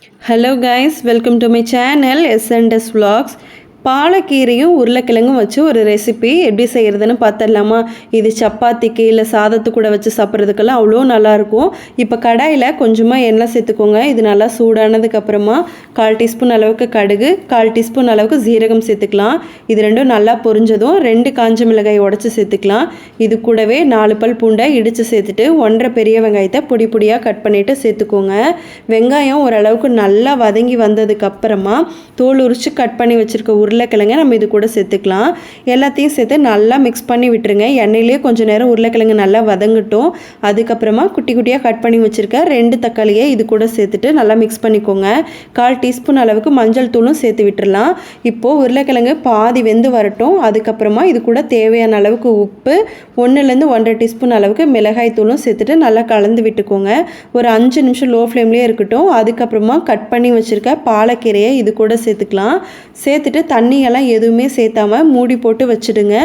Hello guys, welcome to my channel S&S Vlogs. பாலக்கீரையும் உருளைக்கிழங்கும் வச்சு ஒரு ரெசிபி எப்படி செய்கிறதுன்னு பார்த்துடலாமா இது சப்பாத்திக்கு இல்லை சாதத்து கூட வச்சு சாப்பிட்றதுக்கெல்லாம் அவ்வளோ நல்லாயிருக்கும். இப்போ கடாயில் கொஞ்சமாக எண்ணெய் சேர்த்துக்கோங்க. இது நல்லா சூடானதுக்கப்புறமா கால் டீஸ்பூன் அளவுக்கு கடுகு கால் டீஸ்பூன் அளவுக்கு ஜீரகம் சேர்த்துக்கலாம். இது ரெண்டும் நல்லா பொரிஞ்சதும் ரெண்டு காஞ்ச மிளகாய் உடச்சி சேர்த்துக்கலாம். இது கூடவே நாலு பல் பூண்டை இடித்து சேர்த்துட்டு ஒன்றரை பெரிய வெங்காயத்தை பொடி பொடியாக கட் பண்ணிவிட்டு சேர்த்துக்கோங்க. வெங்காயம் ஓரளவுக்கு நல்லா வதங்கி வந்ததுக்கப்புறமா தோல் உரித்து கட் பண்ணி வச்சுருக்க உருளைக்கிழங்க நம்ம இது கூட சேர்த்துக்கலாம். எல்லாத்தையும் சேர்த்து நல்லா மிக்ஸ் பண்ணி விட்டுருங்க. எண்ணெயிலேயே கொஞ்சம் நேரம் உருளைக்கிழங்கு நல்லா வதங்கட்டும். அதுக்கப்புறமா குட்டி குட்டியாக கட் பண்ணி வச்சுருக்க ரெண்டு தக்காளியை இது கூட சேர்த்துட்டு நல்லா மிக்ஸ் பண்ணிக்கோங்க. கால் டீஸ்பூன் அளவுக்கு மஞ்சள் தூளும் சேர்த்து விட்டுறலாம். இப்போது உருளைக்கிழங்கு பாதி வெந்து வரட்டும். அதுக்கப்புறமா இது கூட தேவையான அளவுக்கு உப்பு ஒன்றுலேருந்து ஒன்றரை டீஸ்பூன் அளவுக்கு மிளகாய் தூளும் சேர்த்துட்டு நல்லா கலந்து விட்டுக்கோங்க. ஒரு அஞ்சு நிமிஷம் லோ ஃப்ளேம்லேயே இருக்கட்டும். அதுக்கப்புறமா கட் பண்ணி வச்சுருக்க பாலக்கீரையை இது கூட சேர்த்துக்கலாம். சேர்த்துட்டு தண்ணியெல்லாம் எதுவுமே சேர்த்தாம மூடி போட்டு வச்சுடுங்க.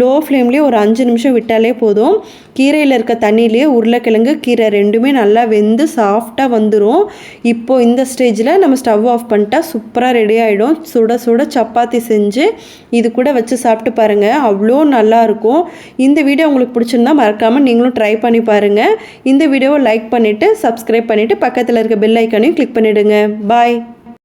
லோ ஃப்ளேம்லேயே ஒரு அஞ்சு நிமிஷம் விட்டாலே போதும். கீரையில் இருக்க தண்ணியிலேயே உருளைக்கிழங்கு கீரை ரெண்டுமே நல்லா வெந்து சாஃப்டாக வந்துடும் இப்போது இந்த ஸ்டேஜில் நம்ம ஸ்டவ் ஆஃப் பண்ணிட்டா சூப்பராக ரெடி ஆகிடும் சுட சுட சப்பாத்தி செஞ்சு இது கூட வச்சு சாப்பிட்டு பாருங்கள் அவ்வளோ நல்லாயிருக்கும் இந்த வீடியோ உங்களுக்கு பிடிச்சிருந்தா மறக்காமல் நீங்களும் ட்ரை பண்ணி பாருங்கள் இந்த வீடியோவை லைக் பண்ணிவிட்டு சப்ஸ்கிரைப் பண்ணிவிட்டு பக்கத்தில் இருக்க பெல் ஐக்கானையும் கிளிக் பண்ணிவிடுங்க பாய்